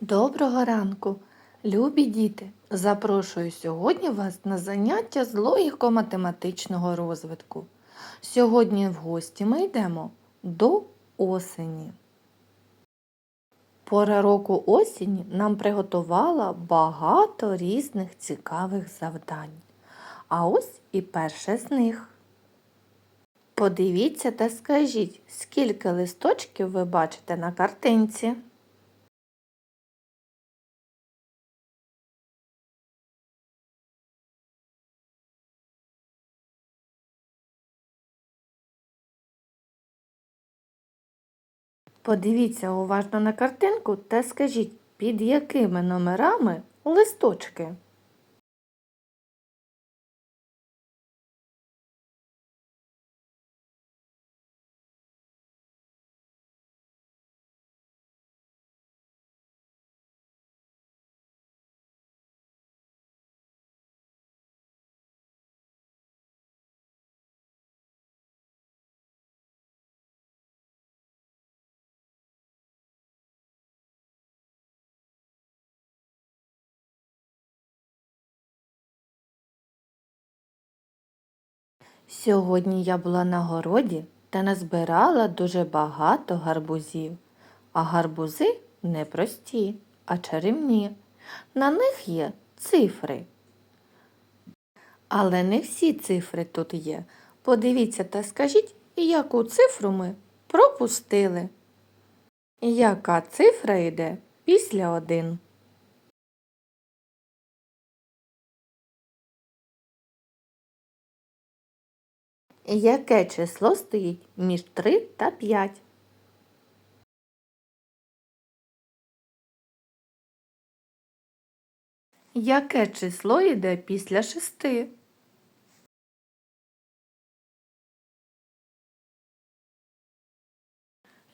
Доброго ранку, любі діти! Запрошую сьогодні вас на заняття з логіко-математичного розвитку. Сьогодні в гості ми йдемо до осені. Пора року осені нам приготувала багато різних цікавих завдань. А ось і перше з них. Подивіться та скажіть, скільки листочків ви бачите на картинці. Подивіться уважно на картинку та скажіть, під якими номерами листочки. Сьогодні я була на городі та назбирала дуже багато гарбузів. А гарбузи не прості, а чарівні. На них є цифри. Але не всі цифри тут є. Подивіться та скажіть, яку цифру ми пропустили. Яка цифра йде після один? Яке число стоїть між 3 та 5? Яке число йде після 6?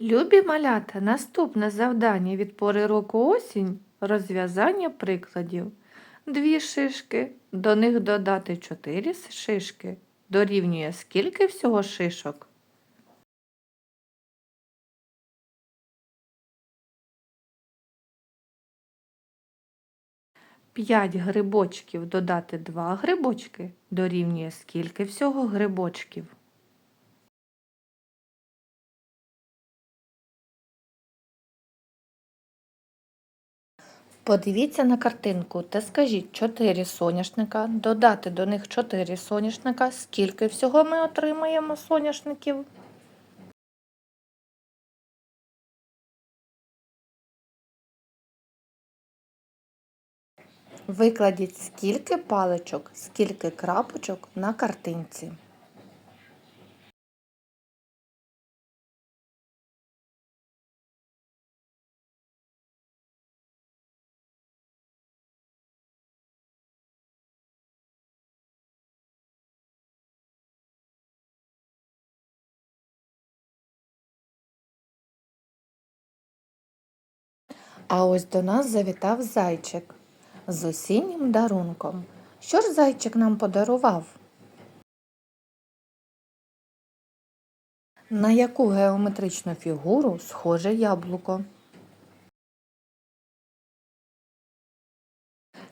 Любі малята, наступне завдання від пори року осінь розв'язання прикладів. Дві шишки, до них додати чотири шишки. Дорівнює скільки всього шишок? П'ять грибочків додати два грибочки дорівнює скільки всього грибочків? Подивіться на картинку та скажіть 4 соняшника, додати до них 4 соняшника. Скільки всього ми отримаємо соняшників? Викладіть скільки паличок, скільки крапочок на картинці. А ось до нас завітав зайчик з осіннім дарунком. Що ж зайчик нам подарував? На яку геометричну фігуру схоже яблуко?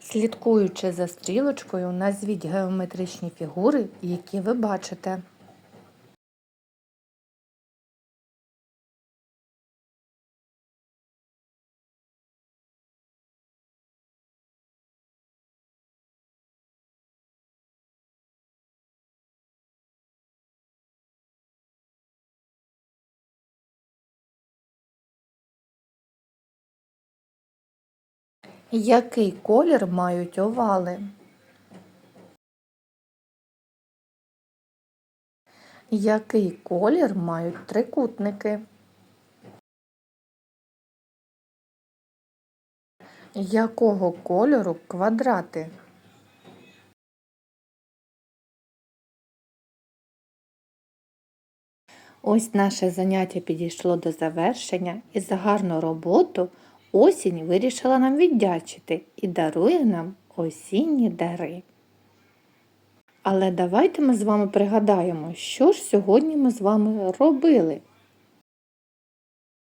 Слідкуючи за стрілочкою, назвіть геометричні фігури, які ви бачите. Який колір мають овали? Який колір мають трикутники? Якого кольору квадрати? Ось наше заняття підійшло до завершення і за гарну роботу осінь вирішила нам віддячити і дарує нам осінні дари. Але давайте ми з вами пригадаємо, що ж сьогодні ми з вами робили.